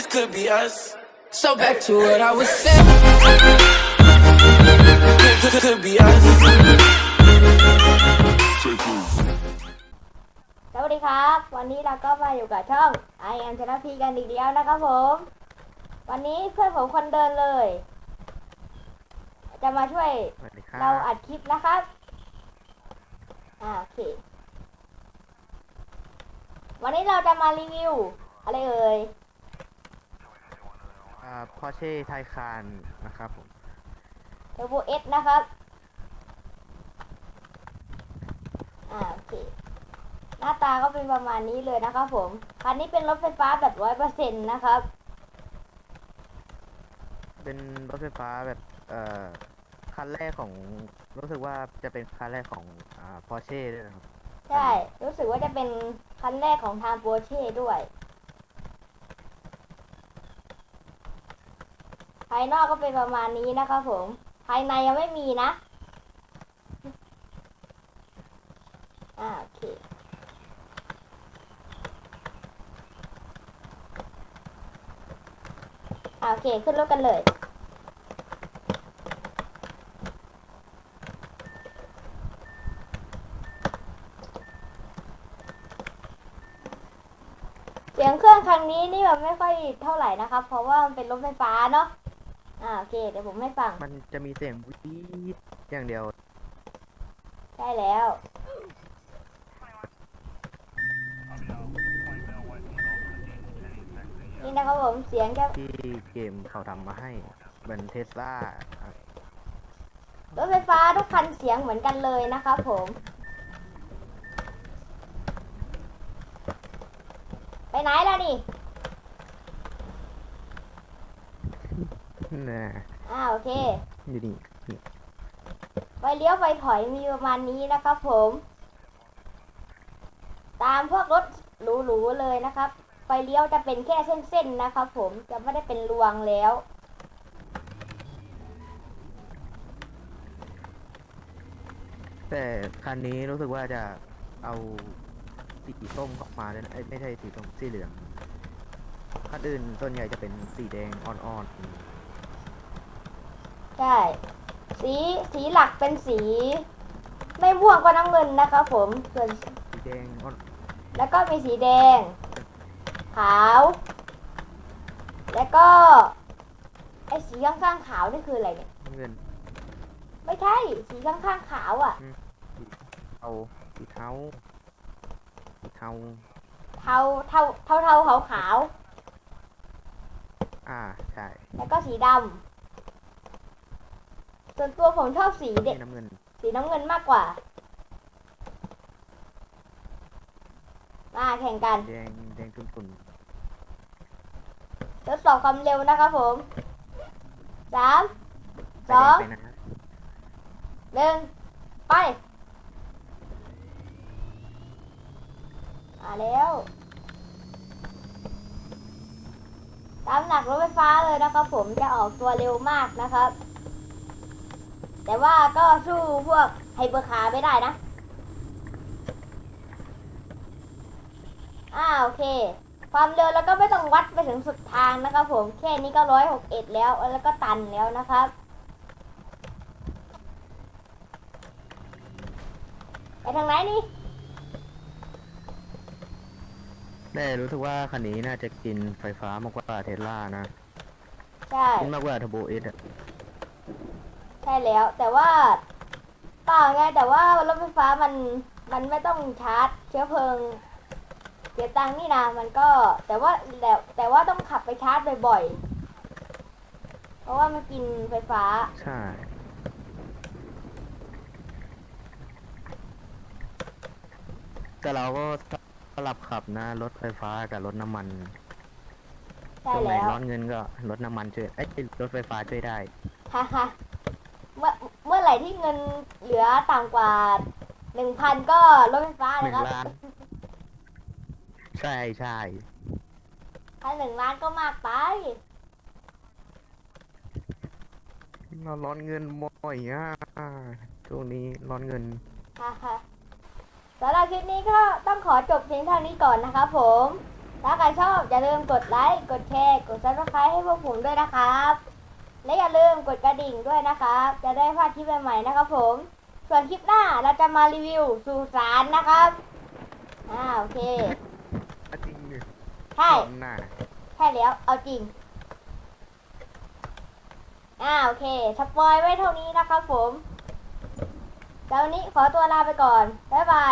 this could be us. So back to what I was saying. Could, could, could be us. สวัสดีครับ วันนี้เราก็มาอยู่กับช่อง I am Therapy กันอีกแล้วนะครับผม วันนี้เพื่อนผมคนเดินเลย จะมาช่วยสวัสดีครับเราอัดคลิปนะครับอ่าโอเค วันนี้เราจะมารีวิว อะไรเอ่ยอ่า พอเช่ไทยคานนะครับผมเทอร์โบเอสนะครับ อ่าโอเค หน้าตาก็เป็นประมาณนี้เลยนะครับผม คันนี้เป็นรถไฟฟ้าแบบร้อยเปอร์เซ็นต์นะครับ เป็นรถไฟฟ้าแบบ เอ่อ คันแรกของรู้สึกว่าจะเป็นคันแรกของอ่าพอเช่ด้วยนะครับ ใช่ รู้สึกว่าจะเป็นคันแรกของทางโปรเช่ด้วย ภายนอกก็เป็นประมาณนี้นะครับผม ภายในยังไม่มีนะอ่าโอเคอ่าโอเค ขึ้นรถกันเลยเสียงเครื่องครั้งนี้นี่แบบไม่ค่อยเท่าไหร่นะครับ เพราะว่ามันเป็นรถไฟฟ้าเนาะ อ่าโอเคเดี๋ยวผมให้ฟัง มันจะมีเสียงวีดอย่างเดียวใช่แล้ว นี่นะครับผมเสียงจะที่เกมเขาทำมาให้เป็นเทสลารถไฟฟ้าทุกคันเสียงเหมือนกันเลยนะครับผม ไปไหนล่ะนี่ นะอ่าโอเคอยู่นี่นี่ไฟเลี้ยวไฟถอยมีประมาณนี้นะครับผม ตามพวกรถหรูๆเลยนะครับ ไฟเลี้ยวจะเป็นแค่เส้นๆนะครับผมจะไม่ได้เป็นรวงแล้วแต่คันนี้รู้สึกว่าจะเอาสีส้มเข้ามาด้วยนะเอ้ยไม่ใช่สีส้มสีเหลืองคันอื่นส่วนใหญ่จะเป็นสีแดงอ่อน ใช่สีสีหลักเป็นสี ไม่ม่วงก็น้ำเงินนะครับผมส่วนๆสีแดงอ่อนแล้วก็มีสีแดง ขาว แล้วก็ไอ้สีข้างๆขาวนี่คืออะไรเนี่ยน้ำเงินไม่ใช่สีข้างๆขาวอะ เอาสีเทาสีเทาเทาเทาเทาเทาขาวขาวอ่าใช่ ๆแล้วก็สีดำ ส่วนตัวผมชอบสีเด็นี่น้ำเงิน สีน้ำเงินมากกว่า มาแข่งกัน แดงแดงตุ่นทดสอบความเร็วนะครับผมสามๆสองไปแดไปนะหนึ่งไป มาแล้ว ตามหนักรถไฟฟ้าเลยนะครับผมจะออกตัวเร็วมากนะครับ แต่ว่าก็สู้พวกไฮเปอร์คาร์ไม่ได้นะอ่าโอเค ความเร็วแล้วก็ไม่ต้องวัดไปถึงสุดทางนะครับผม แค่นี้ก็ร้อยหกเอ็ดแล้ว แล้วก็ตันแล้วนะครับ ไปทางไหนนี่ แต่รู้สึกว่าคันนี้น่าจะกินไฟฟ้ามากกว่าเทสลานะ ใช่ กินมากกว่าเทอร์โบเอสอะ ใช่แล้ว แต่ว่าเปล่าไงแต่ว่ารถไฟฟ้ามันมันไม่ต้องชาร์จเชื้อเพลิงเสียตังค์นี่นะมันก็แต่ว่าแต่แต่ว่าต้องขับไปชาร์จบ่อยๆเพราะว่ามันกินไฟฟ้า ใช่ แต่เราก็สลับขับนะรถไฟฟ้ากับรถน้ำมันใช่ตรงไหนแล้วร้อนเงินก็รถน้ำมันช่วยเอ้ยรถไฟฟ้าช่วยได้ ฮ่าฮ่า เมื่อเมื่อไหร่ที่เงินเหลือต่ำกว่าหนึ่งพันก็รถไฟฟ้าหนะนึ่งครับล้าน ใช่ใช่ถ้าหนึ่งล้านก็มากไปเราร้อนเงินบ่อยอะช่วงนี้ร้อนเงินฮ่าฮ่าสำหรับคลิปนี้ก็ต้องขอจบเพียงเท่านี้ก่อนนะครับผม ถ้าใครชอบอย่าลืมกดไลค์ กดแชร์ กดซับสไครต์ให้พวกผมด้วยนะครับ และอย่าลืมกดกระดิ่งด้วยนะครับ จะได้พลาดคลิปใหม่ๆนะครับผม ส่วนคลิปหน้าเราจะมารีวิวสุสานนะครับ อ่าโอเคอะจริงดิใช่มองหน้าใช่แล้ว เอาจริง อ่าโอเค สปอยไว้เท่านี้นะครับผมแล้ววันนี้ขอตัวลาไปก่อน บ๊ายบาย